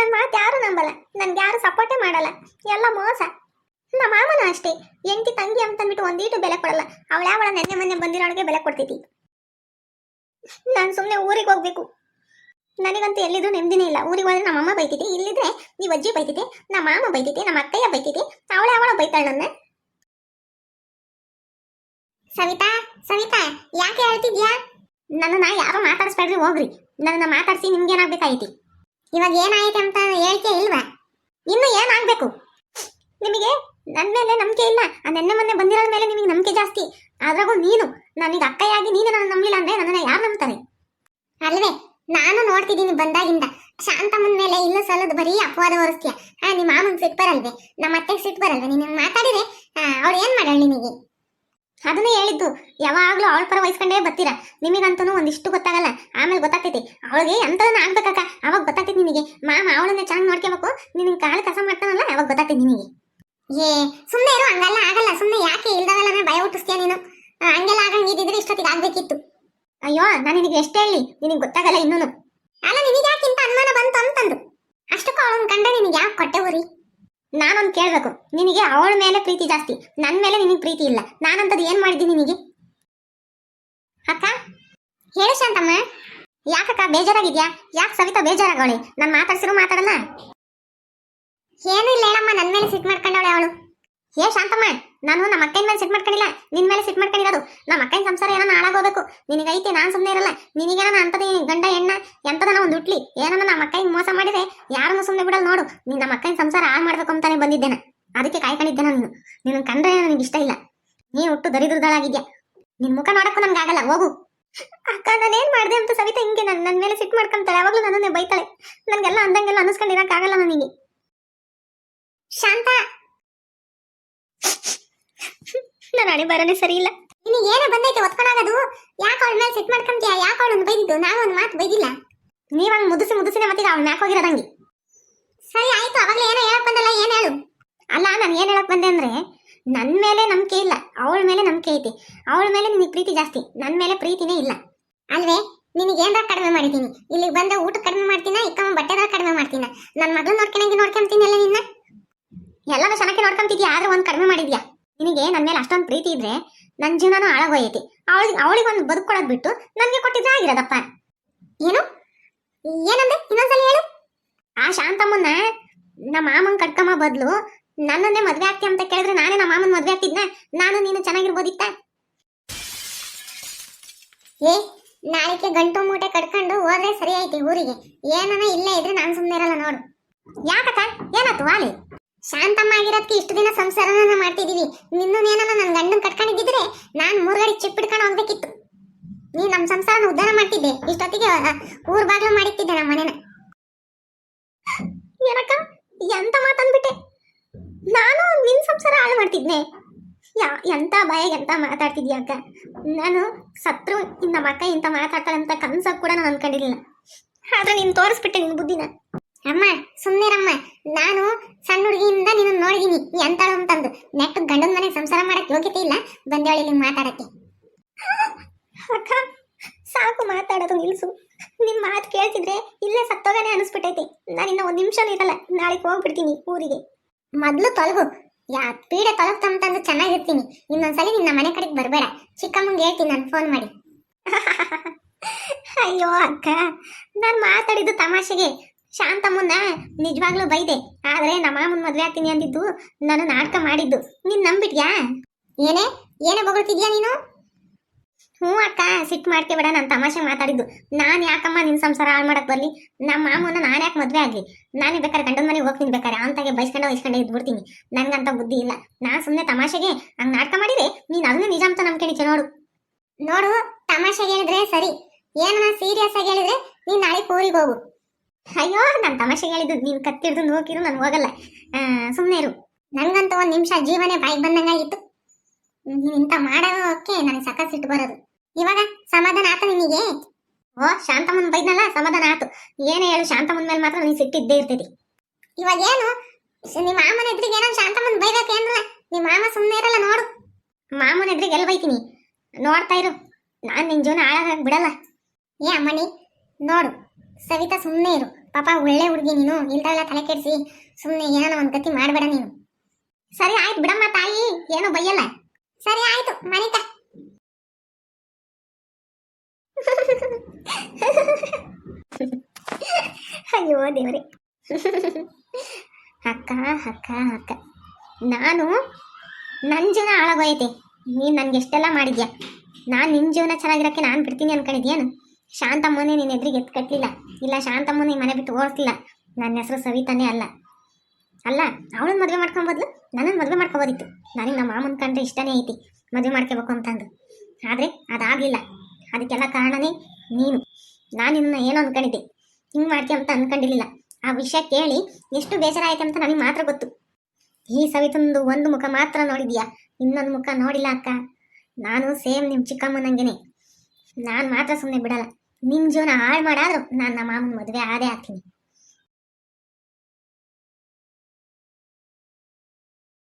ನನ್ನ ಮಾತು ಯಾರು ನಂಬಲ್ಲ? ನನ್ಗೆ ಯಾರು ಸಪೋರ್ಟೇ ಮಾಡಲ್ಲ. ಎಲ್ಲ ಮೋಸ. ನಮ್ಮ ಮಾಮನ ಅಷ್ಟೇ. ಎಂಟಿ ತಂಗಿ ಅಂತಂದ್ಬಿಟ್ಟು ಒಂದೀಟು ಬೆಲೆ ಕೊಡಲ್ಲ. ಅವಳ ಯಾವಳ ನೆನ್ನೆ ಮೊನ್ನೆ ಬಂದಿರೋಳಿಗೆ ಬೆಲೆ ಕೊಡ್ತೈತಿ ನಾನು ಸುಮ್ಮನೆ ಊರಿಗೆ ಹೋಗ್ಬೇಕು. ನನಗಂತೂ ಎಲ್ಲಿದ್ರು ನೆಮ್ಮದಿನೇ ಇಲ್ಲ. ಊರಿಗೆ ಹೋದ್ರೆ ನಮ್ಮ ಅಮ್ಮ ಬೈತಿದೆ ಇಲ್ಲಿದ್ರೆ ನೀವು ಅಜ್ಜಿ ಬೈತಿದೆ ನಮ್ಮ ಮಾಮ ಬೈತಿದೆ ನಮ್ಮ ಅಕ್ಕಯ್ಯ ಬೈತಿದೆ ಅವಳ ಯಾವಳ ಬೈತಾಳ ನನ್ನ? ಸವಿತಾ ಸವಿತಾ, ಯಾಕೆ ಹೇಳ್ತಿದ್ಯಾ? ನನ್ನನ್ನ ಯಾರು ಮಾತಾಡಿಸ್ಬೇಡ್ರಿ ಹೋಗ್ರಿ. ನನ್ನ ಮಾತಾಡಿಸಿ ನಿಮ್ಗೆ ಏನಾಗ್ಬೇಕಾಯ್ತಿ ಇವಾಗ ಏನಾಯ್ತು ಅಂತ ಹೇಳ್ಕೆ ಇಲ್ವಾ? ಇನ್ನು ಏನಾಗಬೇಕು? ನಿಮಗೆ ನನ್ನ ಮೇಲೆ ನಂಬಿಕೆ ಇಲ್ಲ. ಆ ನೆನ್ನೆ ಮೊನ್ನೆ ಬಂದಿರೋ ಮೇಲೆ ನಿಮಗೆ ನಂಬಿಕೆ ಜಾಸ್ತಿ. ಅದ್ರಾಗೂ ನೀನು. ನನಗೆ ಅಕ್ಕಯಾಗಿ ನೀನು ನನ್ನ ನಂಬಲಿಲ್ಲ ಅಂದ್ರೆ ನನ್ನನ್ನು ಯಾರು ನಂಬ್ತಾರೆ? ಅಲ್ವೇ? ನಾನು ನೋಡ್ತಿದ್ದೀನಿ ಬಂದಾಗಿಂದ. ಶಾಂತಮ್ಮನ ಮೇಲೆ ಇಲ್ಲ ಸಲದ ಬರೀ ಅಪವಾದ ಹೊರಿಸ್ತೀಯ ಹಾ ನಿಮ್ಮ ಮಾಮನ್ ಸಿಟ್ಟು ಬರಲ್ವೇ? ನಮ್ಮ ಅತ್ತೆ ಸಿಟ್ಟು ಬರಲ್ವೇ? ನೀನು ಮಾತಾಡಿದ್ರೆ ಅವ್ರು ಏನು ಮಾಡಲ್ಲ ನಿಮಗೆ ಅದನ್ನೇ ಹೇಳಿದ್ದು. ಯಾವಾಗಲೂ ಅವಳ ಪರ ವಹಿಸ್ಕೊಂಡೇ ಬರ್ತೀರಾ? ನಿಮಗಂತೂ ಒಂದಿಷ್ಟು ಗೊತ್ತಾಗಲ್ಲ. ಆಮೇಲೆ ಗೊತ್ತಾಗ್ತೈತಿ. ಅವಳಿಗೆ ಎಂಥದನ್ನ ಆಗ್ಬೇಕಕ್ಕ ಅವಾಗ ಗೊತ್ತಾಗ್ತೈತಿ ನಿನಗೆ. ಮಾಮ ಅವಳನ್ನ ಚೆನ್ನಾಗಿ ನೋಡ್ಕೋಬೇಕು ನಿನಗೆ ಕಾಳು ಕಸ ಮಾಡ್ತಾನಲ್ಲ, ಅವಾಗ ಗೊತ್ತಾಗ್ತೈತಿ ನಿನಗೆ. ಏ ಸುಮ್ಮನೆ ಇರು, ಹಂಗಲ್ಲ, ಆಗಲ್ಲ. ಸುಮ್ಮನೆ ಯಾಕೆ ಇಲ್ದಾಗಲ್ಲ ಭಯ ಹುಟ್ಟಿಸ್ತೀಯ ನೀನು? ಹಂಗೆಲ್ಲ ಆಗಂಗಿದ್ರೆ ಇಷ್ಟೊತ್ತಿಗೆ ಆಗ್ಬೇಕಿತ್ತು. ಅಯ್ಯೋ, ನಾನು ನಿನಗೆ ಎಷ್ಟು ಹೇಳಿ, ನಿನಗೆ ಗೊತ್ತಾಗಲ್ಲ ಇನ್ನೂನು. ಅಲ್ಲ, ನಿನಗೆ ಯಾಕೆ ಇಂಥ ಅನುಮಾನ ಬಂತು ಅಂತಂದು? ಅಷ್ಟಕ್ಕೂ ಅವಳನ್ನ ಕಂಡ್ರೆ ನಿನಗೆ ಯಾಕೆ ಕೊಟ್ಟೆ ಊರಿ? ನಾನೊಂದು ಕೇಳ್ಬೇಕು. ನಿನಗೆ ಅವಳ ಮೇಲೆ ಪ್ರೀತಿ ಜಾಸ್ತಿ. ನನ್ನ ಮೇಲೆ ನಿನಗೆ ಪ್ರೀತಿ ಇಲ್ಲ. ನಾನಂತದ್ದು ಏನು ಮಾಡಿದ್ದೀನಿ ನಿನಗೆ? ಅಕ್ಕ, ಹೇಳು ಶಾಂತಮ್ಮ. ಯಾಕಕ್ಕ ಬೇಜಾರಾಗಿದ್ಯಾ? ಯಾಕೆ ಸವಿತಾ ಬೇಜಾರಾಗೋಳಿ? ನಾನು ಮಾತಾಡ್ಸಿರೋ ಮಾತಾಡಲ್ಲ? ಏನು ಇಲ್ಲ ಹೇಳಮ್ಮ ನನ್ನ ಮೇಲೆ ಸಿಟ್ ಮಾಡ್ಕೊಂಡವಳೆ ಅವಳು. ಏ ಶಾಂತಮ್ಮ, ನಾನು ನಮ್ಮ ಅಕ್ಕನ ಮೇಲೆ ಸಿಟ್ ಮಾಡ್ಕೊಂಡಿಲ್ಲ. ನಿನ್ನ ಮೇಲೆ ಸಿಟ್ ಮಾಡ್ಕೊಂಡಿರೋದು. ನಮ್ಮ ಅಕ್ಕನ ಸಂಸಾರ ಏನೋ ಹಾಳಾಗೋಬೇಕು. ನಿನಗೈತೆ, ನಾನು ಸುಮ್ಮನೆ ಇರಲ್ಲ. ನಿನಗೇನ ಅಂತದ ಗಂಡ ಹೆಣ್ಣ ಎಂತದನ ಒಂದು ಹುಟ್ಲಿ? ಏನನ್ನ ನಮ್ಮ ಅಕ್ಕ ಮೋಸ ಮಾಡಿದ್ರೆ ಯಾರನ್ನು ಸುಮ್ಮನೆ ಬಿಡಲ್ಲ ನೋಡು. ನೀನು ನಮ್ಮ ಅಕ್ಕನ ಸಂಸಾರ ಹಾಳು ಮಾಡ್ಬೇಕು ಅಂತಾನೆ ಬಂದಿದ್ದೇನೆ. ಅದಕ್ಕೆ ಕಾಯ್ಕೊಂಡಿದ್ದೆ ನಾನು ನಿನ್ನ ಕಂಡ್ರೆ ನನಗೆ ಇಷ್ಟ ಇಲ್ಲ. ನೀ ಹುಟ್ಟು ದರಿದ್ರದಳಾಗಿದ್ಯಾ ನಿನ್ ಮುಖ ನೋಡಕ್ಕೂ ಆಗಲ್ಲ ಹೋಗು. ಅಕ್ಕ ನಾನೇನ್ ಮಾಡ್ದೆ ಅಂತ ಸವಿತಾ ಹಿಂಗೆ ನನ್ನ ನನ್ನ ಮೇಲೆ ಸಿಟ್ ಮಾಡ್ಕೊಂತಾಳೆ. ಯಾವಾಗ್ಲೂ ನನ್ನನ್ನೇ ಬೈತಾಳೆ. ನನ್ಗೆಲ್ಲ ಅಂದಂಗೆಲ್ಲ ಅನ್ನಿಸ್ಕೊಂಡಿರಕ್ಕಾಗಲ್ಲ ನನಗೆ. ಶಾಂತ! ನನ್ನ ಹಣೆ ಬರೋನೇ ಸರಿ ಇಲ್ಲ. ನಿನಗೆ ಏನೋ ಬಂದೈತೆ ಒತ್ಕೊಂಡಾಗದು? ಯಾಕೆ ಅವಳ ಮೇಲೆ ಸಿಟ್ ಮಾಡ್ಕೊಂತೀಯ? ಯಾಕೆ ಅವಳನ್ನು ಬೈದಿದ್ದು? ನಾನು ಒಂದು ಮಾತು ಬೈದಿಲ್ಲ. ನೀವು ಹಂಗೆ ಮುದುಸಿ ಮುದುಸಿನೇ ಮತ್ತೀಗ ಅವಳ ಮ್ಯಾಕ್ ಹೋಗಿರೋದಂಗೆ ಸರಿ ಆಯ್ತು. ಅವಾಗಲೇ ಏನೋ ಹೇಳಕ್ ಬಂದಲ್ಲ ಏನು ಹೇಳು? ಅಲ್ಲ ನಾನು ಏನು ಹೇಳಕ್ ಬಂದೆ ಅಂದ್ರೆ ನನ್ನ ಮೇಲೆ ನಂಬಿಕೆ ಇಲ್ಲ, ಅವಳ ಮೇಲೆ ನಂಬಿಕೆ ಐತಿ. ಅವಳ ಮೇಲೆ ನಿನಗೆ ಪ್ರೀತಿ ಜಾಸ್ತಿ ನನ್ನ ಮೇಲೆ ಪ್ರೀತಿನೇ ಇಲ್ಲ. ಅಲ್ವೇ? ನಿನಗೆ ಏನಾರ ಕಡಿಮೆ ಮಾಡಿದ್ದೀನಿ ಇಲ್ಲಿಗೆ ಬಂದ ಊಟ ಕಡಿಮೆ ಮಾಡ್ತೀನ, ಇಕ್ಕಮ್ಮ ಬಟ್ಟೆದಾಗ ಕಡಿಮೆ ಮಾಡ್ತೀನ? ನನ್ನ ಮಗಳು ನೋಡ್ಕೊಂಡಂಗೆ ನೋಡ್ಕೊಂತೀನಲ್ಲ ನಿನ್ನ? ಎಲ್ಲಾನು ಚೆನ್ನಾಗಿ ನೋಡ್ಕೊಂತಿದ್ಯಾ, ಆದ್ರೆ ಒಂದ್ ಕಡಿಮೆ ಮಾಡಿದ್ಯಾ? ನಿನಗೆ ನನ್ನ ಮೇಲೆ ಅಷ್ಟೊಂದು ಪ್ರೀತಿ ಇದ್ರೆ ನನ್ನ ಜೀವನನೂ ಹಾಳಾಗೋಯ್ತಿ ಅವಳಿಗೆ ಅವಳಿಗೆ ಒಂದು ಬದುಕೊಳದ್ ಬಿಟ್ಟು ನನಗೆ ಕೊಟ್ಟಿದ್ರೆ ಆಗಿರೋದಪ್ಪ. ಏನು? ಏನಂದೆ? ಇನ್ನೊಂದ್ಸಲ ಹೇಳು. ಆ ಶಾಂತಮ್ಮನ್ನ ನಮ್ಮ ಮಾಮನ್ ಕಟ್ಕಮ್ಮ ಬದ್ಲು ನನ್ನನ್ನೇ ಮದ್ವೆ ಆಗ್ತಿ ಅಂತ ಕೇಳಿದ್ರೆ ನಾನೇ ನಮ್ಮ ಮಾಮನ್ ಮದ್ವೆ ಆಗ್ತಿದ್ನ? ನಾನು, ನೀನು ಚೆನ್ನಾಗಿರ್ಬೋದಿತ್ತ? ಏ ನಾಳೆ ಗಂಟು ಮೂಟೆ ಕಟ್ಕೊಂಡು ಹೋದ್ರೆ ಸರಿ ಐತಿ ಊರಿಗೆ. ಏನನ ಇಲ್ಲೇ ಇದ್ರೆ ನಾನು ಸುಮ್ಮನೆ ಇರಲ್ಲ ನೋಡು. ಯಾಕಕ್ಕ? ಏನತ್ತು ವಾಲಿ? ಶಾಂತಮ್ಮ ಆಗಿರೋದಕ್ಕೆ ಇಷ್ಟು ದಿನ ಸಂಸಾರನ ಮಾಡ್ತಿದೀವಿ. ನಿನ್ನನೇನ ನನ್ನ ಗಂಡನ್ ಕಟ್ಕೊಂಡಿದ್ದಿದ್ರೆ ನಾನು ಮೂರ್ಗಡೆ ಚಿಪ್ ಬಿಡ್ಕೊಂಡು ಹೋಗ್ಬೇಕಿತ್ತು. ನೀ ನಮ್ಮ ಸಂಸಾರನ ಉದ್ಧಾರ ಮಾಡ್ತಿದ್ದೆ. ಇಷ್ಟೊತ್ತಿಗೆ ಊರ್ ಬಾಗ್ಲು ಮಾಡಿಟ್ಟಿದ್ದೆ ನಮ್ಮ ಮನೇನ. ಏನಕ್ಕ? ಎಂತ ಮಾತಂದ್ಬಿಟ್ಟೆ ನಾನು ನಿನ್ ಸಂಸಾರ ಹಾಳು ಮಾಡ್ತಿದ್ನೆ. ಯಾ, ಎಂತ ಭಯ ಎಂತ ಮಾತಾಡ್ತಿದ್ಯಾ ಅಕ್ಕ? ನಾನು ಸತ್ರು ನಮ್ಮ ಅಕ್ಕ ಇಂತ ಮಾತಾಡ್ತಾಳಂತ ಕನ್ಸಾಗ ಕೂಡ ನಾನು ಅನ್ಕೊಂಡಿರ್ಲಿಲ್ಲ. ಆದ್ರೆ ನೀನು ತೋರಿಸ್ಬಿಟ್ಟೆ ನಿನ್ನ ಬುದ್ಧಿನ. ಅಮ್ಮ ಸುಮ್ಮನೆ ರಮ್ಮ ನಾನು ಸಣ್ಣ ಹುಡುಗಿಯಿಂದ ನಿನ್ನ ನೋಡಿದೀನಿ. ಎಂತಾಳು ಅಂತಂದು. ನೆಟ್ ಗಂಡನ ಮನೆಗೆ ಸಂಸಾರ ಮಾಡಕ್ ಯೋಗ್ಯತೆ ಇಲ್ಲ ಬಂದೇಳಿ ಇಲ್ಲಿ ಮಾತಾಡಕ್ಕೆ. ಅಕ್ಕ, ಸಾಕು ಮಾತಾಡೋದು, ನಿಲ್ಸು. ನಿನ್ ಮಾತು ಕೇಳ್ತಿದ್ರೆ ಇಲ್ಲೇ ಸತ್ತೋಗನೆ ಅನಿಸ್ಬಿಟ್ಟೈತೆ. ನಾನಿನ್ನ ಒಂದ್ ನಿಮಿಷನೂ ಇರಲ್ಲ. ನಾಳೆಗೆ ಹೋಗ್ಬಿಡ್ತೀನಿ ಊರಿಗೆ. ಮೊದ್ಲು ತೊಲಗು. ಯಾ, ಪೀಡೆ ತೊಲಗ್ತಂತಂದು ಚೆನ್ನಾಗಿರ್ತೀನಿ. ಇನ್ನೊಂದ್ಸಲಿ ನಿನ್ನ ಮನೆ ಕಡೆಗೆ ಬರಬೇಡ. ಚಿಕ್ಕಮ್ಮಂಗೆ ಹೇಳ್ತೀನಿ, ನಾನು ಫೋನ್ ಮಾಡಿ. ಅಯ್ಯೋ ಅಕ್ಕ, ನಾನು ಮಾತಾಡಿದ್ದು ತಮಾಷೆಗೆ. ಶಾಂತಮ್ಮನ್ನ ನಿಜವಾಗ್ಲೂ ಬೈದೆ. ಆದ್ರೆ ನಮ್ಮ ಮಾಮನ್ ಮದ್ವೆ ಆಗ್ತೀನಿ ಅಂದಿದ್ದು ನಾನು ನಾಟಕ ಮಾಡಿದ್ದು. ನೀನ್ ನಂಬಿಟ್ಯಾ? ಏನೇ ಏನೇ ಬೊಗಳ್ತಿದ್ಯಾ ನೀನು? ಹ್ಞೂ ಅಕ್ಕ, ಸಿಟ್ಟು ಮಾಡ್ಕೋಬೇಡ ನಾನು ತಮಾಷೆ ಮಾತಾಡಿದ್ದು. ನಾನು ಯಾಕಮ್ಮ ನಿನ್ನ ಸಂಸಾರ ಹಾಳು ಮಾಡಕ್ ಬರ್ಲಿ? ನಮ್ಮ ಮಾಮನ ನಾನು ಯಾಕೆ ಮದ್ವೆ ಆಗಲಿ? ನಾನೇ ಬೇಕಾದ್ರೆ ಗಂಡನ ಮನೆಗೆ ಹೋಗ್ತೀನಿ ಬೇಕಾದ್ರೆ ಅಂತಾಗೆ ಬೈಸ್ಕೊಂಡು ಬೈಸ್ಕೊಂಡು ಇದ್ಬಿಡ್ತೀನಿ. ನನಗಂತ ಬುದ್ಧಿ ಇಲ್ಲ. ನಾನು ಸುಮ್ಮನೆ ತಮಾಷೆಗೆ ಹಂಗೆ ನಾಟಕ ಮಾಡಿದೆ ನೀನು ಅದನ್ನ ನಿಜ ಅಂತ ನಂಬ್ಕೊಂಡಿದ್ದೆ ನೋಡು. ನೋಡು ತಮಾಷೆಗೆ ಹೇಳಿದ್ರೆ ಸರಿ. ಏನನ್ನ ಸೀರಿಯಸ್ ಆಗಿ ಹೇಳಿದ್ರೆ ನೀನು ನಾಳೆ ಪೂರಿಗೆ ಹೋಗು. ಅಯ್ಯೋ, ನಾನು ತಮಾಷೆಗೆ ಹೇಳಿದ್ದು, ನೀನು ಕತ್ತಿಡ್ದು ನೋಕಿರು, ನಾನು ಹೋಗಲ್ಲ. ಸುಮ್ಮನೆ ಇರು. ನನಗಂತೂ ಒಂದು ನಿಮಿಷ ಜೀವನೇ ಬಾಯಿಗೆ ಬಂದಂಗಾಗಿತ್ತು. ನೀನು ಇಂಥ ಮಾಡೋಕೆ ನನಗೆ ಸಕಸ್ ಸಿಟ್ಟು ಬರೋದು. ಇವಾಗ ಸಮಾಧಾನ ಆತ ನಿಮಗೆ ಓ, ಶಾಂತಮ್ಮನ ಬೈದ್ನಲ್ಲ, ಸಮಾಧಾನ ಆತು. ಏನೇ ಹೇಳು, ಶಾಂತಮ್ಮನ ಮೇಲೆ ಮಾತ್ರ ನೀನು ಸಿಟ್ಟಿದ್ದೇ ಇರ್ತೈತಿ. ಇವಾಗ ಏನು? ನಿಮ್ಮ ಮಾಮನ ಎದುರಿಗೆ ಏನೋ ಶಾಂತಮ್ಮನ ಬೈಬೇಕು ಏನಲ್ಲ. ನಿಮ್ಮ ಮಾಮ ಸುಮ್ಮನೆ ಇರಲ್ಲ, ನೋಡು. ಮಾಮನ ಎದುರಿಗೆ ಎಲ್ಲಿ ಬೈತೀನಿ? ನೋಡ್ತಾ ಇರು. ನಾನು ನಿನ್ನ ಜೀವನ ಹಾಳಾಗಕ್ಕೆ ಬಿಡಲ್ಲ. ಏ ಅಮ್ಮಣಿ, ನೋಡು. ಸವಿತಾ ಸುಮ್ಮನೆ ಇರು. ಪಾಪ ಒಳ್ಳೆ ಹುಡುಗಿ ನೀನು. ಇಲ್ದಲ್ಲ ತಲೆ ಕೆಡಿಸಿ ಸುಮ್ಮನೆ ಏನೋ ಒಂದು ಗತಿ ಮಾಡಬೇಡ ನೀನು. ಸರಿ, ಆಯ್ತು ಬಿಡಮ್ಮ ತಾಯಿ. ಏನೋ ಬೈಯಲ್ಲ. ಸರಿ, ಆಯ್ತು. ಮನಿತ. ಅಯ್ಯೋ ದೇವರೇ. ಅಕ್ಕ ಅಕ್ಕ ಅಕ್ಕ. ನಾನು ನನ್ನ ಜೀವನ ಹಾಳಾಗೋಯ್ತೆ ನೀನು ನನಗೆ ಎಷ್ಟೆಲ್ಲ ಮಾಡಿದ್ಯಾ? ನಾನು ನಿನ್ನ ಜೀವನ ಚೆನ್ನಾಗಿರೋಕ್ಕೆ ನಾನು ಬಿಡ್ತೀನಿ ಅನ್ಕೊಂಡಿದ್ಯೇನು? ಶಾಂತಮ್ಮನೇ ನಿನ್ನ ಎದುರಿಗೆ ಎತ್ತು ಕಟ್ಟಲಿಲ್ಲ ಇಲ್ಲ, ಶಾಂತಮ್ಮನೇ ಮನೆ ಬಿಟ್ಟು ಓಡಿಸ್ಲಿಲ್ಲ ನನ್ನ ಹೆಸರು ಸವಿತಾನೇ ಅಲ್ಲ. ಅಲ್ಲ ಅವಳನ್ನ ಮದುವೆ ಮಾಡ್ಕೊಬೋದ್ಲು ನನ್ನನ್ನು ಮದುವೆ ಮಾಡ್ಕೊಬೋದಿತ್ತು. ನನಗೆ ನಮ್ಮ ಮಾಮನ ಕಂಡ್ರೆ ಇಷ್ಟನೇ ಐತಿ, ಮದುವೆ ಮಾಡ್ಕೋಬೇಕು ಅಂತಂದು. ಆದರೆ ಅದಾಗಲಿಲ್ಲ. ಅದಕ್ಕೆಲ್ಲ ಕಾರಣನೇ ನೀನು. ನಾನು ನಿನ್ನ ಏನೋ ಅನ್ಕೊಂಡಿದ್ದೆ. ಹಿಂಗೆ ಮಾಡ್ತೀಯ ಅಂತ ಅನ್ಕೊಂಡಿರ್ಲಿಲ್ಲ. ಆ ವಿಷಯ ಕೇಳಿ ಎಷ್ಟು ಬೇಸರ ಆಯ್ತು ಅಂತ ನನಗೆ ಮಾತ್ರ ಗೊತ್ತು. ಈ ಸವಿತಂದು ಒಂದು ಮುಖ ಮಾತ್ರ ನೋಡಿದ್ಯಾ? ಇನ್ನೊಂದು ಮುಖ ನೋಡಿಲ್ಲ ಅಕ್ಕ. ನಾನು ಸೇಮ್ ನಿಮ್ಮ ಚಿಕ್ಕಮ್ಮನಂಗೆನೆ. ನಾನು ಮಾತ್ರ ಸುಮ್ಮನೆ ಬಿಡಲ್ಲ. ನಿಮ್ಮ ಜೀವನ ಹಾಳು ಮಾಡಾದ್ರು ನಾನು ನಮ್ಮ ಮಾಮನ ಮದುವೆ ಆದೇ ಆಗ್ತೀನಿ.